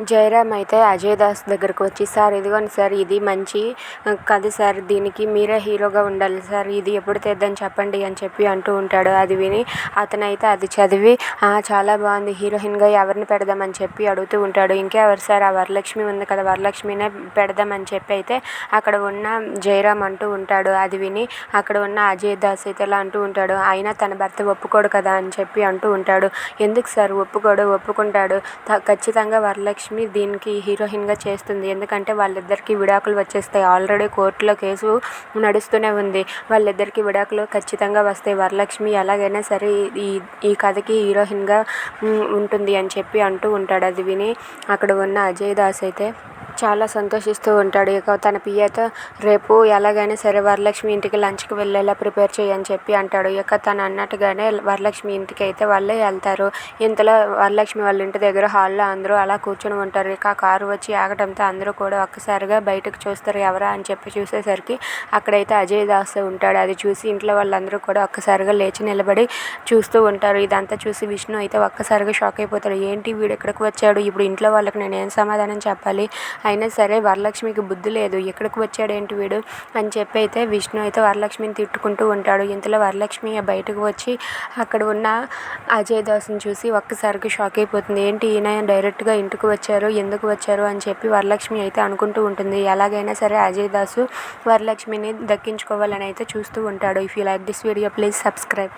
జయరామ్ అయితే అజయ్ దాస్ దగ్గరకు వచ్చి సార్ ఇదిగోండి సార్ ఇది మంచి కథ సార్ దీనికి మీరే హీరోగా ఉండాలి సార్ ఇది ఎప్పుడు తీద్దని చెప్పండి అని చెప్పి అంటూ ఉంటాడు. అది విని అతనైతే అది చదివి చాలా బాగుంది హీరోయిన్గా ఎవరిని పెడదామని చెప్పి అడుగుతూ ఉంటాడు. ఇంకెవరు సార్ ఆ వరలక్ష్మి ఉంది కదా వరలక్ష్మినే పెడదామని చెప్పి అయితే అక్కడ ఉన్న జయరామ్ అంటూ ఉంటాడు. అది విని అక్కడ ఉన్న అజయ్ దాస్ అయితే ఇలా అంటూ ఉంటాడు అయినా తన భర్త ఒప్పుకోడు కదా అని చెప్పి అంటూ ఉంటాడు. ఎందుకు సార్ ఒప్పుకోడు ఒప్పుకుంటాడు? త- ఖచ్చితంగా వరలక్ష్మి లక్ష్మి దీనికి హీరోయిన్గా చేస్తుంది. ఎందుకంటే వాళ్ళిద్దరికీ విడాకులు వచ్చేస్తాయి. ఆల్రెడీ కోర్టులో కేసు నడుస్తూనే ఉంది. వాళ్ళిద్దరికీ విడాకులు ఖచ్చితంగా వస్తాయి. వరలక్ష్మి ఎలాగైనా సరే ఈ ఈ కథకి హీరోయిన్గా ఉంటుంది అని చెప్పి అంటూ ఉంటాడు. అది విని అక్కడ ఉన్న అజయ్ దాస్ అయితే చాలా సంతోషిస్తూ ఉంటాడు. ఇక తన పియతో రేపు ఎలాగైనా సరే వరలక్ష్మి ఇంటికి లంచ్కి వెళ్ళేలా ప్రిపేర్ చేయని చెప్పి అంటాడు. ఇక తను అన్నట్టుగానే వరలక్ష్మి ఇంటికి అయితే వాళ్ళే వెళ్తారు. ఇంతలో వరలక్ష్మి వాళ్ళ ఇంటి దగ్గర హాల్లో అందరూ అలా కూర్చొని ఉంటారు. ఇక ఆ కారు వచ్చి ఆగడంతో అందరూ కూడా ఒక్కసారిగా బయటకు చూస్తారు ఎవరా అని చెప్పి చూసేసరికి అక్కడైతే అజయ్ దాస్ ఉంటాడు. అది చూసి ఇంట్లో వాళ్ళందరూ కూడా ఒక్కసారిగా లేచి నిలబడి చూస్తూ ఉంటారు. ఇదంతా చూసి విష్ణు అయితే ఒక్కసారిగా షాక్ అయిపోతాడు. ఏంటి వీడు ఎక్కడికి వచ్చాడు? ఇప్పుడు ఇంట్లో వాళ్ళకి నేను ఏం సమాధానం చెప్పాలి? అయినా సరే వరలక్ష్మికి బుద్ధి లేదు. ఎక్కడికి వచ్చాడేంటి వీడు? అని చెప్పి అయితే విష్ణు అయితే వరలక్ష్మిని తిట్టుకుంటూ ఉంటాడు. ఇంతలో వరలక్ష్మి బయటకు వచ్చి అక్కడ ఉన్న అజయ్ దాస్ని చూసి ఒక్కసారికి షాక్ అయిపోతుంది. ఏంటి ఈయన డైరెక్ట్గా ఇంటికి వచ్చారు? ఎందుకు వచ్చారు? అని చెప్పి వరలక్ష్మి అయితే అనుకుంటూ ఉంటుంది. ఎలాగైనా సరే అజయ్ దాసు వరలక్ష్మిని దక్కించుకోవాలని అయితే చూస్తూ ఉంటాడు. If you like this video please subscribe